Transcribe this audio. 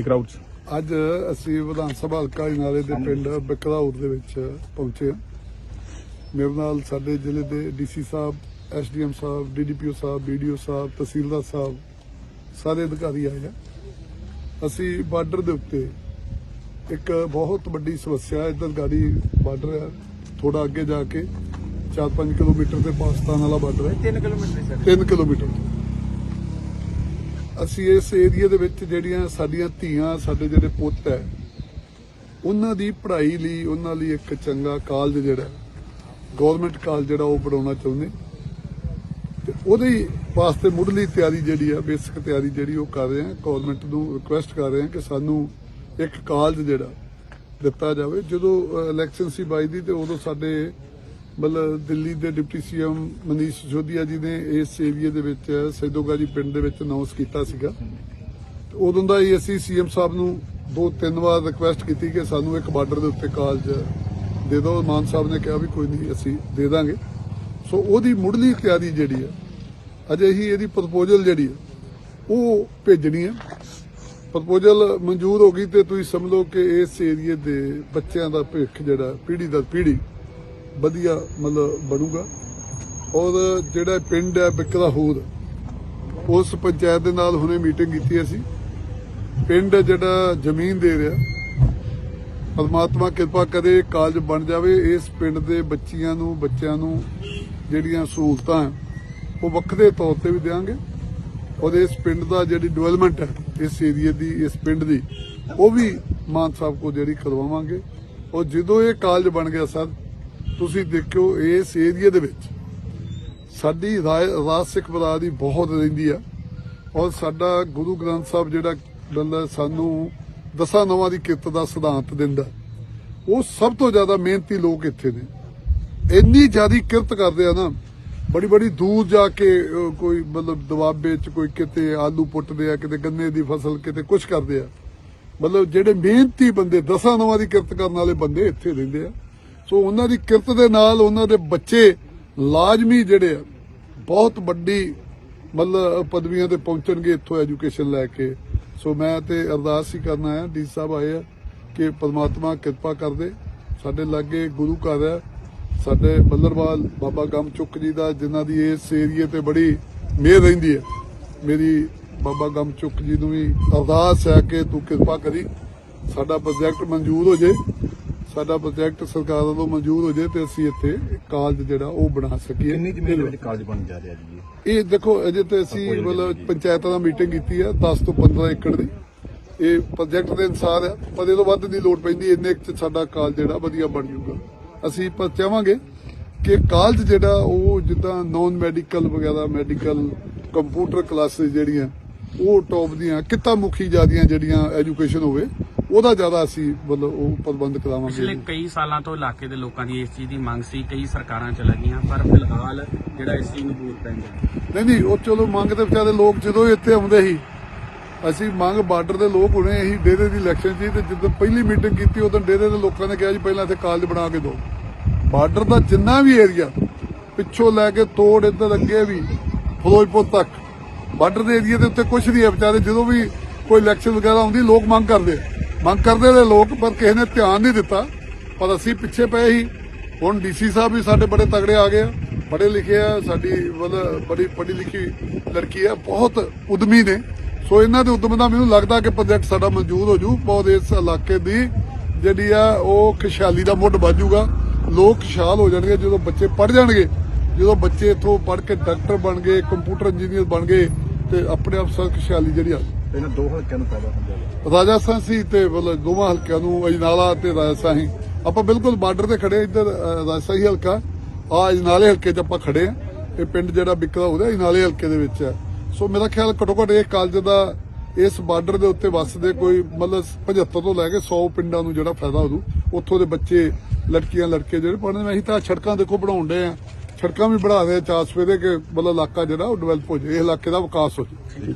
ਬਿਕਰਾਊਟ ਚ? ਅੱਜ ਅਸੀਂ ਵਿਧਾਨ ਸਭਾ ਹਲਕਾ ਨਾਲੇ ਦੇ ਪਿੰਡ ਬਿਕਰਾਉਰ ਦੇ ਵਿੱਚ ਪਹੁੰਚੇ ਹਾਂ। ਮੇਰੇ ਨਾਲ ਸਾਡੇ ਜ਼ਿਲ੍ਹੇ ਦੇ ਡੀਸੀ ਸਾਹਿਬ ਐਸਡੀਐਮ ਸਾਹਿਬ ਡੀਡੀਪੀਓ ਸਾਹਿਬ ਬੀਡੀਓ ਸਾਹਿਬ ਤਹਿਸੀਲਦਾਰ ਸਾਹਿਬ ਸਾਰੇ ਅਧਿਕਾਰੀ ਆਏ ਆ। ਅਸੀਂ ਬਾਰਡਰ ਦੇ ਉੱਤੇ ਇੱਕ ਬਹੁਤ ਵੱਡੀ ਸਮੱਸਿਆ ਇੱਧਰ ਗਾੜੀ ਬਾਰਡਰ ਹੈ ਥੋੜਾ ਅੱਗੇ ਜਾ ਕੇ 4-5 ਕਿਲੋਮੀਟਰ ਤੇ ਪਾਕਿਸਤਾਨ ਵਾਲਾ ਬਾਰਡਰ ਹੈ। 3 ਕਿਲੋਮੀਟਰ ਸਰ। 3 ਕਿਲੋਮੀਟਰ। ਅਸੀਂ ਇਸ ਏਰੀਆ ਦੇ ਵਿੱਚ ਜਿਹੜੀਆਂ ਸਾਡੀਆਂ ਧੀਆਂ, ਸਾਡੇ ਜਿਹੜੇ ਪੁੱਤ ਹੈ, ਉਹਨਾਂ ਦੀ ਪੜ੍ਹਾਈ ਲਈ, ਉਹਨਾਂ ਲਈ ਇੱਕ ਚੰਗਾ ਕਾਲਜ ਜਿਹੜਾ, ਗਵਰਨਮੈਂਟ ਕਾਲਜ ਜਿਹੜਾ ਉਹ ਬਣਾਉਣਾ ਚਾਹੁੰਦੇ। ਤੇ ਉਹਦੇ ਵਾਸਤੇ ਮੁੱਢਲੀ ਤਿਆਰੀ ਜਿਹੜੀ ਆ, ਬੇਸਿਕ ਤਿਆਰੀ ਜਿਹੜੀ ਉਹ ਕਰ ਰਹੇ ਆ, ਗਵਰਨਮੈਂਟ ਨੂੰ ਰਿਕੁਐਸਟ ਕਰ ਰਹੇ ਆ ਕਿ ਸਾਨੂੰ ਇੱਕ ਕਾਲਜ ਜਿਹੜਾ ਦਿੱਤਾ ਜਾਵੇ। ਜਦੋਂ ਇਲੈਕਸ਼ਨ ਸੀ ਬਾਈ ਦੀ, ਤੇ ਉਦੋਂ ਸਾਡੇ ਮਤਲਬ ਦਿੱਲੀ ਦੇ ਡਿਪਟੀ ਸੀਐਮ ਮਨੀਸ਼ ਸਿਸੋਦੀਆ ਜੀ ਨੇ ਇਸ ਏਰੀਏ ਦੇ ਵਿੱਚ ਸੈਦੋਗਾਜੀ ਪਿੰਡ ਦੇ ਵਿੱਚ ਅਨਾਉਂਸ ਕੀਤਾ ਸੀਗਾ। ਉਦੋਂ ਦਾ ਹੀ ਅਸੀਂ ਸੀਐਮ ਸਾਹਿਬ ਨੂੰ ਦੋ ਤਿੰਨ ਵਾਰ ਰਿਕੁਐਸਟ ਕੀਤੀ ਕਿ ਸਾਨੂੰ ਇੱਕ ਬਾਰਡਰ ਦੇ ਉੱਤੇ ਕਾਲਜ ਦੇ ਦਿਓ। ਮਾਨ ਸਾਹਿਬ ਨੇ ਕਿਹਾ ਵੀ ਕੋਈ ਨਹੀਂ, ਅਸੀਂ ਦੇ ਦਾਂਗੇ। ਸੋ ਉਹਦੀ ਮੁੱਢਲੀ ਤਿਆਰੀ ਜਿਹੜੀ ਹੈ ਅਜੇ ਹੀ ਇਹਦੀ ਪ੍ਰਪੋਜ਼ਲ ਜਿਹੜੀ ਆ ਉਹ ਭੇਜਣੀ ਹੈ। ਪ੍ਰਪੋਜ਼ਲ ਮਨਜ਼ੂਰ ਹੋ ਗਈ ਤੇ ਤੁਸੀਂ ਸਮਝ ਲਓ ਕਿ ਇਸ ਏਰੀਏ ਦੇ ਬੱਚਿਆਂ ਦਾ ਭਵਿੱਖ ਜਿਹੜਾ ਪੀੜੀ ਦਰ ਪੀੜੀ ਵਧੀਆ ਮਤਲਬ ਬਣੂਗਾ। ਔਰ ਜਿਹੜਾ ਪਿੰਡ ਹੈ ਬਿਕਰਾ ਹੋਰ ਉਸ ਪੰਚਾਇਤ ਦੇ ਨਾਲ ਹੁਣੇ ਮੀਟਿੰਗ ਕੀਤੀ ਅਸੀਂ। ਪਿੰਡ ਜਿਹੜਾ ਜ਼ਮੀਨ ਦੇ ਰਿਹਾ, ਪਰਮਾਤਮਾ ਕਿਰਪਾ ਕਰੇ ਕਾਲਜ ਬਣ ਜਾਵੇ। ਇਸ ਪਿੰਡ ਦੇ ਬੱਚੀਆਂ ਨੂੰ, ਬੱਚਿਆਂ ਨੂੰ ਜਿਹੜੀਆਂ ਸਹੂਲਤਾਂ ਉਹ ਵੱਖਰੇ ਤੌਰ ਤੇ ਵੀ ਦੇਵਾਂਗੇ ਔਰ ਇਸ ਪਿੰਡ ਦਾ ਜਿਹੜੀ ਡਿਵੈਲਪਮੈਂਟ ਹੈ, ਇਸ ਏਰੀਏ ਦੀ, ਇਸ ਪਿੰਡ ਦੀ, ਉਹ ਵੀ ਮਾਨ ਸਾਹਿਬ ਕੋ ਜਿਹੜੀ ਕਰਵਾਵਾਂਗੇ ਔਰ ਜਦੋਂ ਇਹ ਕਾਲਜ ਬਣ ਗਿਆ ਸਰ ਤੁਸੀਂ ਦੇਖਿਓ ਇਸ ਏਰੀਏ ਦੇ ਵਿੱਚ ਸਾਡੀ ਰਾਏ- ਰਾਜ ਸਿੱਖ ਬਰਾਦਰੀ ਬਹੁਤ ਰਹਿੰਦੀ ਆ। ਔਰ ਸਾਡਾ ਗੁਰੂ ਗ੍ਰੰਥ ਸਾਹਿਬ ਜਿਹੜਾ ਬੰਦਾ ਸਾਨੂੰ ਦਸਾਂ ਨਵਾਂ ਦੀ ਕਿਰਤ ਦਾ ਸਿਧਾਂਤ ਦਿੰਦਾ। ਉਹ ਸਭ ਤੋਂ ਜ਼ਿਆਦਾ ਮਿਹਨਤੀ ਲੋਕ ਇੱਥੇ ਨੇ। ਇੰਨੀ ਜ਼ਿਆਦੀ ਕਿਰਤ ਕਰਦੇ ਆ ਨਾ ਬੜੀ ਬੜੀ ਦੂਰ ਜਾ ਕੇ ਕੋਈ ਮਤਲਬ ਦਵਾਬੇ ਚ ਕੋਈ ਕਿਤੇ ਆਲੂ ਪੁੱਟਦੇ ਆ, ਕਿਤੇ ਗੰਨੇ ਦੀ ਫਸਲ, ਕਿਤੇ ਕੁਝ ਕਰਦੇ ਆ। ਮਤਲਬ ਜਿਹੜੇ ਮਿਹਨਤੀ ਬੰਦੇ, ਦਸਾਂ ਨਵਾਂ ਦੀ ਕਿਰਤ ਕਰਨ ਵਾਲੇ ਬੰਦੇ ਇੱਥੇ ਰਹਿੰਦੇ ਆ। ਸੋ ਉਹਨਾਂ ਦੀ ਕਿਰਤ ਦੇ ਨਾਲ ਉਹਨਾਂ ਦੇ ਬੱਚੇ ਲਾਜ਼ਮੀ ਜਿਹੜੇ ਬਹੁਤ ਵੱਡੀ ਮਤਲਬ ਪਦਵੀਆਂ ਤੇ ਪਹੁੰਚਣਗੇ ਇੱਥੋਂ ਐਜੂਕੇਸ਼ਨ ਲੈ ਕੇ। ਸੋ ਮੈਂ ਤੇ ਅਰਦਾਸ ਹੀ ਕਰਨਾ ਆਇਆ ਡੀ ਸਾਹਿਬ ਆਏ ਆ, ਕਿ ਪਰਮਾਤਮਾ ਕਿਰਪਾ ਕਰਦੇ। ਸਾਡੇ ਲਾਗੇ ਗੁਰੂ ਘਰ ਹੈ, ਸਾਡੇ ਬੱਲਰਵਾਲ ਬਾਬਾ ਗਮਚੁੱਕ ਜੀ ਦਾ, ਜਿਨ੍ਹਾਂ ਦੀ ਇਸ ਏਰੀਏ ਤੇ ਬੜੀ ਮਿਹਰ ਰਹਿੰਦੀ ਹੈ। ਮੇਰੀ ਬਾਬਾ ਗਮਚੁੱਕ ਜੀ ਨੂੰ ਵੀ ਅਰਦਾਸ ਹੈ ਕਿ ਤੂੰ ਕਿਰਪਾ ਕਰੀ, ਸਾਡਾ ਪ੍ਰੋਜੈਕਟ ਮਨਜ਼ੂਰ ਹੋ ਜੇ। ਸਾਡਾ ਪ੍ਰੋਜੈਕਟ ਸਰਕਾਰ ਵੱਲੋਂ ਮਨਜ਼ੂਰ ਹੋ ਜੇ ਤੇ ਅਸੀਂ ਇੱਥੇ ਕਾਲਜ ਜਿਹੜਾ ਉਹ ਬਣਾ ਸਕੀਏ। ਕਿੰਨੀ ਜ਼ਮੀਨ ਦੇ ਵਿੱਚ ਕਾਲਜ ਬਣ ਜਾ ਰਿਹਾ ਜੀ ਇਹ? ਦੇਖੋ ਅਜੇ ਤੇ ਅਸੀਂ ਮਤਲਬ ਪੰਚਾਇਤਾਂ ਨਾਲ ਮੀਟਿੰਗ ਕੀਤੀ ਆ 10 ਤੋਂ 15 ਏਕੜ ਦੀ। ਇਹ ਪ੍ਰੋਜੈਕਟ ਦੇ ਅਨਸਾਰ ਆ ਪਰ ਇਹ ਤੋਂ ਵੱਧ ਦੀ ਲੋੜ ਪੈਂਦੀ ਇੰਨੇ ਚ ਸਾਡਾ ਕਾਲਜ ਜਿਹੜਾ ਵਧੀਆ ਬਣ ਜਾਊਗਾ। ਅਸੀਂ ਪਰ ਚਾਹਾਂਗੇ ਕਿ ਕਾਲਜ ਜਿਹੜਾ ਉਹ ਜਿੱਦਾਂ ਨਾਨ ਮੈਡੀਕਲ ਵਗੈਰਾ ਮੈਡੀਕਲ ਕੰਪਿਊਟਰ ਕਲਾਸਿਸ ਜਿਹੜੀਆਂ ਉਹ ਟੌਪ ਦੀਆਂ ਕਿੱਤਾ ਮੁਖੀ ਜਿਆਦੀਆਂ ਜਿਹੜੀਆਂ ਐਜੂਕੇਸ਼ਨ ਹੋਵੇ ਉਹਦਾ ਜ਼ਿਆਦਾ ਅਸੀਂ ਮਤਲਬ ਉਹ ਪ੍ਰਬੰਧ ਪਿਛਲੇ ਕਰਾਵਾਂਗੇ ਕਈ ਸਾਲਾਂ ਤੋਂ ਇਲਾਕੇ ਦੇ ਲੋਕਾਂ ਦੀ ਇਸ ਚੀਜ਼ ਦੀ ਮੰਗ ਸੀ ਕਈ ਸਰਕਾਰਾਂ ਚਲ ਗਈਆਂ ਪਰ ਫਿਲਹਾਲ ਜਿਹੜਾ ਇਸ ਚੀਜ਼ ਨੂੰ ਬੂਰ ਪੈਂਦਾ ਨਹੀਂ ਨਹੀਂ ਉਹ ਚਲੋ ਮੰਗ ਤੇ ਵਿਚਾਰੇ ਲੋਕ ਜਦੋਂ ਇੱਥੇ ਆਉਂਦੇ ਸੀ ਅਸੀਂ ਮੰਗ ਬਾਰਡਰ ਦੇ ਲੋਕ ਹੁਣੇ ਅਸੀਂ ਡੇਰੇ ਦੀ ਇਲੈਕਸ਼ਨ ਸੀ ਤੇ ਜਦੋਂ ਪਹਿਲੀ ਮੀਟਿੰਗ ਕੀਤੀ ਉਦੋਂ ਡੇਰੇ ਦੇ ਲੋਕਾਂ ਨੇ ਕਿਹਾ ਜੀ ਪਹਿਲਾਂ ਇੱਥੇ ਕਾਲਜ ਬਣਾ ਕੇ ਦਿਓ। ਬਾਰਡਰ ਦਾ ਜਿੰਨਾ ਵੀ ਏਰੀਆ ਪਿੱਛੋਂ ਲੈ ਕੇ ਤੋੜ ਇੱਧਰ ਅੱਗੇ ਵੀ ਫਿਰੋਜ਼ਪੁਰ ਤੱਕ। ਬਾਰਡਰ ਦੇ ਏਰੀਆ ਦੇ ਉੱਤੇ ਕੁਝ ਨਹੀਂ ਹੈ ਵਿਚਾਰੇ ਜਦੋਂ ਵੀ ਕੋਈ ਇਲੈਕਸ਼ਨ ਵਗੈਰਾ ਆਉਂਦੀ ਲੋਕ ਮੰਗ ਕਰਦੇ ਮੰਗ ਕਰਦੇ ਨੇ ਲੋਕ, ਪਰ ਕਿਸੇ ਨੇ ਧਿਆਨ ਨਹੀਂ ਦਿੱਤਾ। ਪਰ ਅਸੀਂ ਪਿੱਛੇ ਪਏ ਸੀ। ਹੁਣ ਡੀਸੀ ਸਾਹਿਬ ਵੀ ਸਾਡੇ ਬੜੇ ਤਗੜੇ ਆ ਗਏ ਆ। ਪੜ੍ਹੇ ਲਿਖੇ ਆ, ਸਾਡੀ ਮਤਲਬ ਬੜੀ ਪੜ੍ਹੀ ਲਿਖੀ ਲੜਕੀ ਆ, ਬਹੁਤ ਉਦਮੀ ਨੇ। ਸੋ ਇਹਨਾਂ ਦੇ ਉਦਮ ਦਾ ਮੈਨੂੰ ਲੱਗਦਾ ਕਿ ਪ੍ਰੋਜੈਕਟ ਸਾਡਾ ਮਨਜ਼ੂਰ ਹੋ ਜੂ, ਬਹੁਤ ਇਸ ਇਲਾਕੇ ਦੀ ਜਿਹੜੀ ਆ, ਉਹ ਖੁਸ਼ਹਾਲੀ ਦਾ ਮੁੱਢ ਵੱਜੂਗਾ ਲੋਕ ਖੁਸ਼ਹਾਲ ਹੋ ਜਾਣਗੇ ਜਦੋਂ ਬੱਚੇ ਪੜ ਜਾਣਗੇ। ਜਦੋਂ ਬੱਚੇ ਇੱਥੋਂ ਪੜ ਕੇ ਡਾਕਟਰ ਬਣ ਗਏ, ਕੰਪਿਊਟਰ ਇੰਜੀਨੀਅਰ ਬਣ ਗਏ, ਤੇ ਆਪਣੇ ਆਪ ਸਰ ਖੁਸ਼ਹਾਲੀ ਜਿਹੜੀ ਆ ਇਹਨਾਂ ਦੋ ਹਲਕਿਆਂ ਨੂੰ ਪੈਦਾ ਹੁੰਦਾ ਹੈ। ਰਾਜਸਥਾਨ ਸੀ ਤੇ ਮਤਲਬ ਦੋਵਾਂ ਹਲਕਿਆਂ ਨੂੰ ਅਜਨਾਲਾ ਤੇ ਰਾਜਸਥਾਨ ਸੀ। ਆਪਾਂ ਬਿਲਕੁਲ ਬਾਰਡਰ ਤੇ ਖੜੇ ਇੱਧਰ ਅਹ, ਹਲਕਾ। ਆ ਅਜਨਾਲੇ ਹਲਕੇ 'ਚ ਆਪਾਂ ਖੜੇ ਆ ਇਹ ਪਿੰਡ ਜਿਹੜਾ ਬਿਕਰਾ ਉਹਦਾ ਅਜਨਾਲੇ ਹਲਕੇ ਦੇ ਵਿੱਚ ਹੈ। ਸੋ ਮੇਰਾ ਖਿਆਲ ਘੱਟੋ ਘੱਟ ਇਹ ਕਾਲਜ ਦਾ ਇਸ ਬਾਰਡਰ ਦੇ ਉੱਤੇ ਵਸਦੇ ਕੋਈ ਮਤਲਬ 75 ਤੋਂ ਲੈ ਕੇ 100 ਪਿੰਡਾਂ ਨੂੰ ਜਿਹੜਾ ਫਾਇਦਾ ਹੋਊ ਉੱਥੋਂ ਦੇ ਬੱਚੇ ਲੜਕੀਆਂ ਲੜਕੇ ਜਿਹੜੇ ਪੜ੍ਹਦੇ ਨੇ ਅਸੀਂ ਤਾਂ ਸੜਕਾਂ ਦੇਖੋ ਬਣਾਉਣ ਦੇ ਆ ਸੜਕਾਂ ਵੀ ਬਣਾ ਰਹੇ ਆ ਚਾਰ ਸਵੇਰੇ ਕਿ ਮਤਲਬ ਇਲਾਕਾ ਜਿਹੜਾ ਉਹ ਡਿਵੈਲਪ ਹੋ ਜਾਏ ਇਹ ਇਲਾਕੇ ਦਾ ਵਿਕਾਸ ਹੋ ਜਾਏ।